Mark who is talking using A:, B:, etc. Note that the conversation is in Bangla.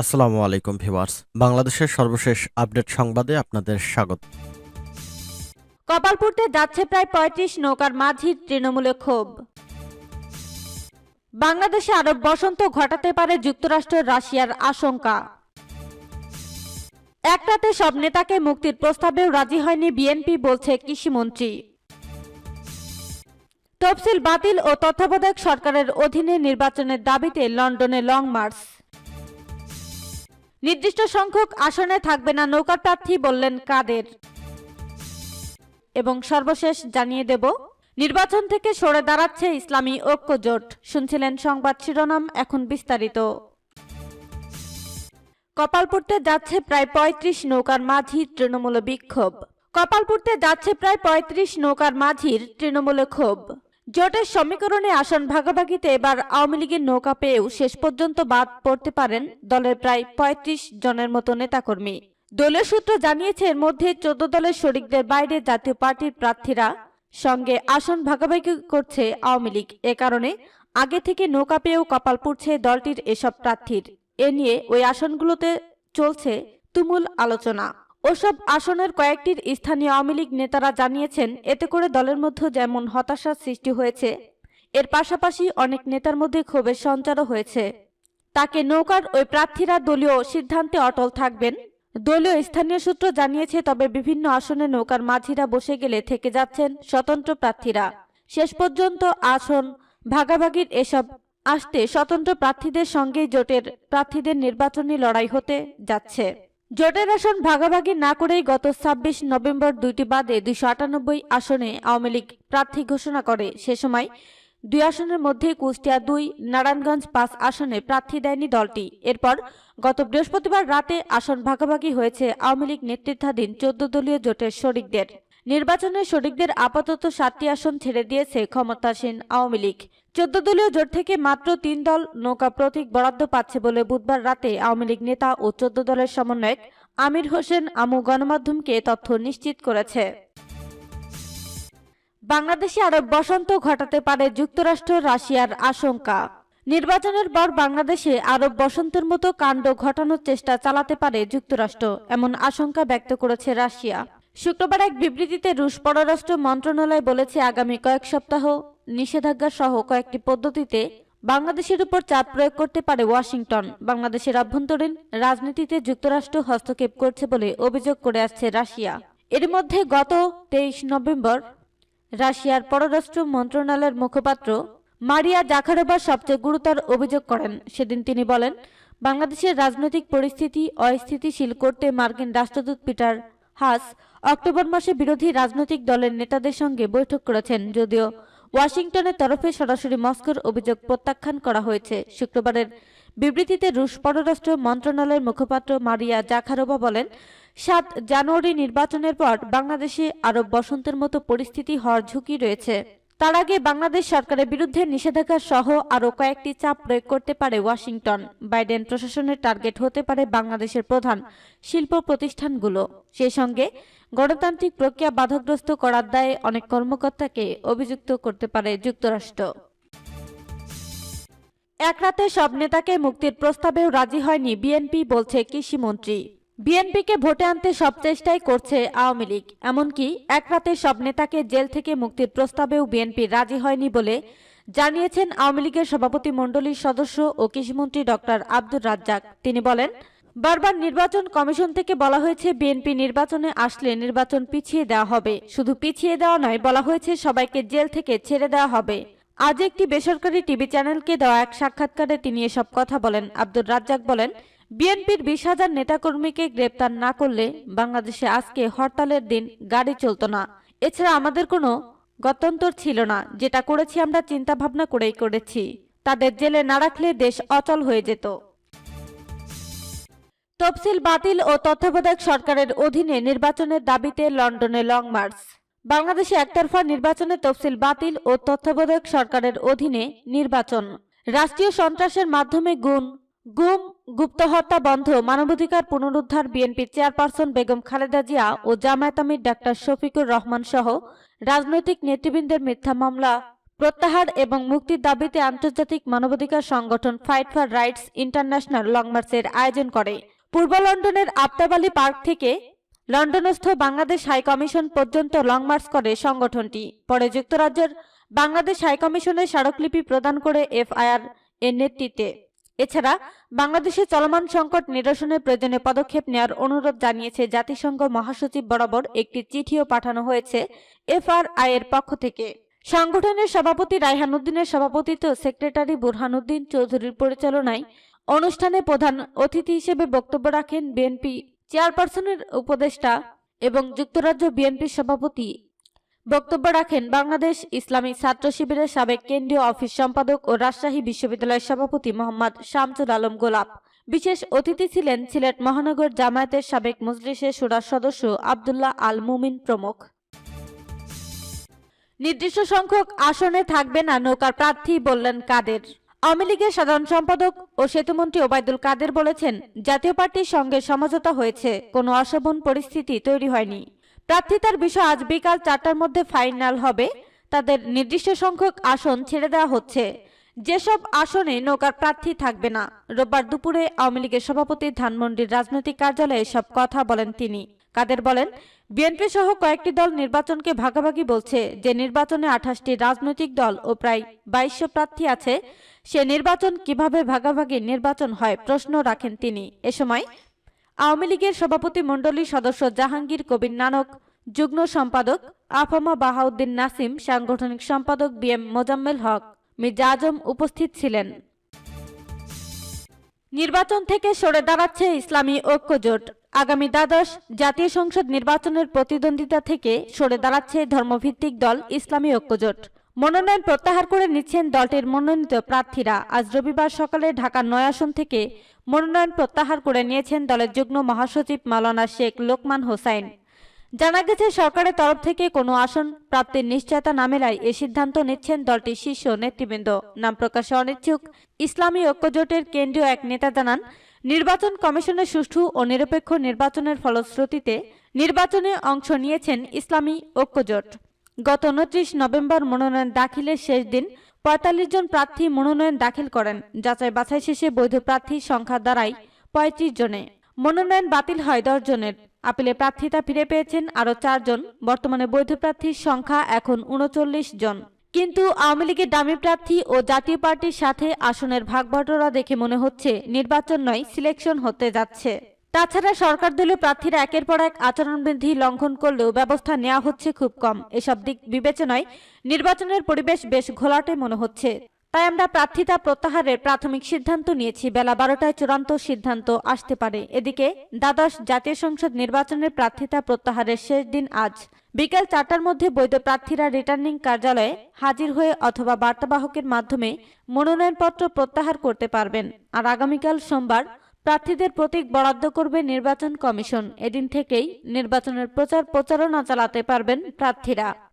A: আসসালামু আলাইকুম ভিউয়ার্স। বাংলাদেশের সর্বশেষ আপডেট সংবাদে আপনাদের স্বাগত।
B: কপালপুরতে যাচ্ছে প্রায় পঁয়ত্রিশ নৌকার মাঝির তৃণমূলে ক্ষোভ। বাংলাদেশে আরব বসন্ত ঘটাতে পারে যুক্তরাষ্ট্র, রাশিয়ার আশঙ্কা। একটাতে সব নেতাকে মুক্তির প্রস্তাবেও রাজি হয়নি বিএনপি, বলছে কৃষিমন্ত্রী। তফসিল বাতিল ও তত্ত্বাবধায়ক সরকারের অধীনে নির্বাচনের দাবিতে লন্ডনে লং মার্চ। নির্দিষ্ট সংখ্যক আসনে থাকবে না নৌকা প্রার্থী বললেন কাদের। এবং সর্বশেষ জানিয়ে দেব, নির্বাচন থেকে সরে দাঁড়াচ্ছে ইসলামী ঐক্য জোট, শুনছিলেন সংবাদ শিরোনাম এখন বিস্তারিত। কপালপুরতে যাচ্ছে প্রায় পঁয়ত্রিশ নৌকার মাঝির তৃণমূল বিক্ষোভ। কপালপুরতে যাচ্ছে প্রায় পঁয়ত্রিশ নৌকার মাঝির তৃণমূলে ক্ষোভ। জোটের সমীকরণে আসন ভাগাভাগিতে এবার আওয়ামী লীগের নৌকা পেয়েও শেষ পর্যন্ত বাদ পড়তে পারেন দলের প্রায় পঁয়ত্রিশ জনের মতো নেতাকর্মী। দলীয় সূত্র জানিয়েছে, এর মধ্যে চোদ্দ দলের শরিকদের বাইরে জাতীয় পার্টির প্রার্থীরা সঙ্গে আসন ভাগাভাগি করছে আওয়ামী লীগ। এ কারণে আগে থেকে নৌকা পেয়েও কপাল পুড়ছে দলটির এসব প্রার্থীর। এ নিয়ে ওই আসনগুলোতে চলছে তুমুল আলোচনা। ওসব আসনের কয়েকটির স্থানীয় আওয়ামী লীগ নেতারা জানিয়েছেন, এতে করে দলের মধ্যে যেমন হতাশার সৃষ্টি হয়েছে, এর পাশাপাশি অনেক নেতার মধ্যে ক্ষোভের সঞ্চারও হয়েছে। তাকে নৌকার ওই প্রার্থীরা দলীয় সিদ্ধান্তে অটল থাকবেন। দলীয় স্থানীয় সূত্র জানিয়েছে, তবে বিভিন্ন আসনে নৌকার মাঝিরা বসে গেলে থেকে যাচ্ছেন স্বতন্ত্র প্রার্থীরা। শেষ পর্যন্ত আসন ভাগাভাগির এসব আসতে স্বতন্ত্র প্রার্থীদের সঙ্গেই জোটের প্রার্থীদের নির্বাচনী লড়াই হতে যাচ্ছে। জোটের আসন ভাগাভাগি না করেই গত ছাব্বিশ নভেম্বর দুইটি বাদে দুইশো আটানব্বই আসনে আওয়ামী লীগ প্রার্থী ঘোষণা করে। সে সময় দুই আসনের মধ্যে কুষ্টিয়া দুই, নারায়ণগঞ্জ পাঁচ আসনে প্রার্থী দেয়নি দলটি। এরপর গত বৃহস্পতিবার রাতে আসন ভাগাভাগি হয়েছে আওয়ামী লীগ নেতৃত্বাধীন চোদ্দ দলীয় জোটের শরিকদের। নির্বাচনে শরিকদের আপাতত সাতটি আসন ছেড়ে দিয়েছে ক্ষমতাসীন আওয়ামী লীগ। চোদ্দ দলীয় জোট থেকে মাত্র তিন দল নৌকা প্রতীক বরাদ্দ পাচ্ছে বলে বুধবার রাতে আওয়ামী লীগ নেতা ও চোদ্দ দলের সমন্বয়ক আমির হোসেন আমু গণমাধ্যমকে তথ্য নিশ্চিত করেছে। বাংলাদেশে আরব বসন্ত ঘটাতে পারে যুক্তরাষ্ট্র রাশিয়ার আশঙ্কা। নির্বাচনের পর বাংলাদেশে আরব বসন্তের মতো কাণ্ড ঘটানোর চেষ্টা চালাতে পারে যুক্তরাষ্ট্র, এমন আশঙ্কা ব্যক্ত করেছে রাশিয়া। শুক্রবার এক বিবৃতিতে রুশ পররাষ্ট্র মন্ত্রণালয় বলেছে, আগামী কয়েক সপ্তাহ নিষেধাজ্ঞা সহ কয়েকটি পদ্ধতিতে বাংলাদেশের উপর চাপ প্রয়োগ করতে পারে ওয়াশিংটন। বাংলাদেশের অভ্যন্তরীণ রাজনীতিতে যুক্তরাষ্ট্র হস্তক্ষেপ করছে বলে অভিযোগ করে আসছে রাশিয়া। এর মধ্যে গত তেইশ নভেম্বর রাশিয়ার পররাষ্ট্র মন্ত্রণালয়ের মুখপাত্র মারিয়া জাখারোবা সবচেয়ে গুরুতর অভিযোগ করেন। সেদিন তিনি বলেন, বাংলাদেশের রাজনৈতিক পরিস্থিতি অস্থিতিশীল করতে মার্কিন রাষ্ট্রদূত পিটার হাস অক্টোবর মাসে বিরোধী রাজনৈতিক দলের নেতাদের সঙ্গে বৈঠক করেছেন। যদিও ওয়াশিংটনের তরফে সরাসরি মস্কোর অভিযোগ প্রত্যাখ্যান করা হয়েছে। শুক্রবারের বিবৃতিতে রুশ পররাষ্ট্র মন্ত্রণালয়ের মুখপাত্র মারিয়া জাখারোভা বলেন, সাত জানুয়ারি নির্বাচনের পর বাংলাদেশে আরব বসন্তের মতো পরিস্থিতি হওয়ার ঝুঁকি রয়েছে। তার আগে বাংলাদেশ সরকারের বিরুদ্ধে নিষেধাজ্ঞা সহ আরও কয়েকটি চাপ প্রয়োগ করতে পারে ওয়াশিংটন। বাইডেন প্রশাসনের টার্গেট হতে পারে বাংলাদেশের প্রধান শিল্প প্রতিষ্ঠানগুলো। সেই সঙ্গে গণতান্ত্রিক প্রক্রিয়া বাধাগ্রস্ত করার দায়ে অনেক কর্মকর্তাকে অভিযুক্ত করতে পারে যুক্তরাষ্ট্র। এক রাতে সব নেতাকে মুক্তির প্রস্তাবেও রাজি হয়নি বিএনপি, বলছে কৃষিমন্ত্রী। বিএনপিকে ভোটে আনতে সব চেষ্টাই করছে আওয়ামী লীগ। এমনকি এক রাতে সব নেতাকে জেল থেকে মুক্তির প্রস্তাবেও বিএনপি রাজি হয়নি বলে জানিয়েছেন আওয়ামী লীগের সভাপতি মণ্ডলীর সদস্য ও কৃষিমন্ত্রী ডক্টর আব্দুর রাজ্জাক। তিনি বলেন, বারবার নির্বাচন কমিশন থেকে বলা হয়েছে বিএনপি নির্বাচনে আসলে নির্বাচন পিছিয়ে দেওয়া হবে। শুধু পিছিয়ে দেওয়া নয়, বলা হয়েছে সবাইকে জেল থেকে ছেড়ে দেওয়া হবে। আজ একটি বেসরকারি টিভি চ্যানেলকে দেওয়া এক সাক্ষাৎকারে তিনি এসব কথা বলেন। আব্দুর রাজ্জাক বলেন বিএনপির বিশ হাজার নেতাকর্মীকে গ্রেপ্তার না করলে বাংলাদেশে আজকে হরতালের দিন, গাড়ি চলতো না। এছাড়া আমাদের কোনো গত্যন্তর ছিল না, যেটা করেছি আমরা চিন্তা ভাবনা করেই করেছি। তাদের জেলে না রাখলে দেশ অচল হয়ে যেত। তফসিল বাতিল ও তত্ত্বাবধায়ক সরকারের অধীনে নির্বাচনের দাবিতে লন্ডনে লং মার্চ। বাংলাদেশে একতরফা নির্বাচনে তফসিল বাতিল ও তত্ত্বাবধায়ক সরকারের অধীনে নির্বাচন। রাষ্ট্রীয় সন্ত্রাসের মাধ্যমে গুণ গুম গুপ্ত হত্যা বন্ধ, মানবাধিকার পুনরুদ্ধার বিএনপি চেয়ারপারসন বেগম খালেদা জিয়া ও জামায়াত আমির ডাক্তার শফিকুর রহমান সহ রাজনৈতিক নেতৃবৃন্দের মিথ্যা মামলা, প্রত্যাহার এবং মুক্তির দাবিতে আন্তর্জাতিক মানবাধিকার সংগঠন fight for rights international long মার্চের আয়োজন করে। পূর্ব লন্ডনের আফতাবালি পার্ক থেকে লন্ডনস্থ বাংলাদেশ হাই কমিশন পর্যন্ত লং মার্চ করে সংগঠনটি। পরে যুক্তরাজ্যের বাংলাদেশ হাই কমিশনের স্মারকলিপি প্রদান করে এফআইআর এর নেতৃত্বে। এছাড়া বাংলাদেশে চলমান সংকট নিরসনে প্রয়োজনীয় পদক্ষেপ নেওয়ার অনুরোধ জানিয়েছে জাতিসংঘ মহাসচিব বরাবর একটি চিঠিও পাঠানো হয়েছে এফআরআই এর পক্ষ থেকে। সংগঠনের সভাপতি রায়হান উদ্দিনের সভাপতিত্ব সেক্রেটারি বুরহানুদ্দিন চৌধুরীর পরিচালনায় অনুষ্ঠানে প্রধান অতিথি হিসেবে বক্তব্য রাখেন বিএনপি চেয়ারপারসনের উপদেষ্টা এবং যুক্তরাজ্য বিএনপির সভাপতি বক্তব্য রাখেন বাংলাদেশ ইসলামী ছাত্র শিবিরের সাবেক কেন্দ্রীয় অফিস সম্পাদক ও রাজশাহী বিশ্ববিদ্যালয়ের সভাপতি মোহাম্মদ শামসুল আলম গোলাপ। বিশেষ অতিথি ছিলেন সিলেট মহানগর জামায়াতের সাবেক মজলিসের সুরার সদস্য আবদুল্লাহ আল মুমিন প্রমুখ। নির্দিষ্ট সংখ্যক আসনে থাকবে না নৌকার প্রার্থী বললেন কাদের। আওয়ামী লীগের সাধারণ সম্পাদক ও সেতুমন্ত্রী ওবায়দুল কাদের বলেছেন, জাতীয় পার্টির সঙ্গে সমঝোতা হয়েছে, কোনো অশোভন পরিস্থিতি তৈরি হয়নি। প্রার্থিতার বিষয় আজ বিকাল চারটার মধ্যে ফাইনাল হবে। তাদের নির্দিষ্ট সংখ্যক আসন ছেড়ে দেওয়া হচ্ছে। যেসব আসনে নৌকার প্রার্থী থাকবে না। রোববার দুপুরে আওয়ামী লীগের সভাপতি ধানমন্ডির রাজনৈতিক কার্যালয়ে সব কথা বলেন তিনি। কাদের বলেন, বিএনপি সহ কয়েকটি দল নির্বাচনকে ভাগাভাগি বলছে। যে নির্বাচনে আঠাশটি রাজনৈতিক দল ও প্রায় বাইশশো প্রার্থী আছে, সে নির্বাচন কীভাবে ভাগাভাগি নির্বাচন হয় প্রশ্ন রাখেন তিনি। এ সময় আওয়ামী লীগের সভাপতি মণ্ডলীর সদস্য জাহাঙ্গীর কবির নানক, যুগ্ম সম্পাদক আফামা বাহাউদ্দিন নাসিম, সাংগঠনিক সম্পাদক বি এম মোজাম্মেল হক, মির্জা আজম উপস্থিত ছিলেন। নির্বাচন থেকে সরে দাঁড়াচ্ছে ইসলামী ঐক্যজোট। আগামী দ্বাদশ জাতীয় সংসদ নির্বাচনের প্রতিদ্বন্দ্বিতা থেকে সরে দাঁড়াচ্ছে ধর্মভিত্তিক দল ইসলামী ঐক্যজোট। মনোনয়ন প্রত্যাহার করে নিচ্ছেন দলটির মনোনীত প্রার্থীরা। আজ রবিবার সকালে ঢাকার নয় আসন থেকে মনোনয়ন প্রত্যাহার করে নিয়েছেন দলের যুগ্ম মহাসচিব মালানা শেখ লোকমান হোসাইন। জানা গেছে, সরকারের তরফ থেকে কোনো আসন প্রাপ্তির নিশ্চয়তা না মেলায় এ সিদ্ধান্ত নিচ্ছেন দলটির শীর্ষ নেতৃবৃন্দ। নাম প্রকাশে অনিচ্ছুক ইসলামী ঐক্যজোটের কেন্দ্রীয় এক নেতা জানান, নির্বাচন কমিশনের সুষ্ঠু ও নিরপেক্ষ নির্বাচনের ফলশ্রুতিতে নির্বাচনে অংশ নিয়েছেন ইসলামী ঐক্যজোট গত উনত্রিশ নভেম্বর মনোনয়ন দাখিলের শেষ দিন পঁয়তাল্লিশ জন প্রার্থী মনোনয়ন দাখিল করেন। যাচাই বাছাই শেষে বৈধ প্রার্থীর সংখ্যা দাঁড়ায় পঁয়ত্রিশ জনে। মনোনয়ন বাতিল হয় দশ জনের। আপিলে প্রার্থিতা ফিরে পেয়েছেন আরও চারজন বর্তমানে বৈধ প্রার্থীর সংখ্যা এখন উনচল্লিশ জন। কিন্তু আওয়ামী লীগের দামি প্রার্থী ও জাতীয় পার্টির সাথে আসনের ভাগবটরা দেখে মনে হচ্ছে নির্বাচন নয়, সিলেকশন হতে যাচ্ছে। তাছাড়া সরকার দলীয় প্রার্থীরা একের পর এক আচরণবিধি লঙ্ঘন করলেও ব্যবস্থা নেওয়া হচ্ছে খুব কম। এসব দিক বিবেচনায় নির্বাচনের পরিবেশ বেশ ঘোলাটে মনে হচ্ছে। তাই আমরা প্রার্থিতা প্রত্যাহারের প্রাথমিক সিদ্ধান্ত নিয়েছি। বেলা বারোটায় চূড়ান্ত সিদ্ধান্ত আসতে পারে। এদিকে দ্বাদশ জাতীয় সংসদ নির্বাচনের প্রার্থিতা প্রত্যাহারের শেষ দিন আজ। বিকেল চারটার মধ্যে বৈধ প্রার্থীরা রিটার্নিং কার্যালয়ে হাজির হয়ে অথবা বার্তাবাহকের মাধ্যমে মনোনয়নপত্র প্রত্যাহার করতে পারবেন। আর আগামীকাল সোমবার প্রার্থীদের প্রতীক বরাদ্দ করবে নির্বাচন কমিশন। এদিন থেকেই নির্বাচনের প্রচার প্রচারণা চালাতে পারবেন প্রার্থীরা।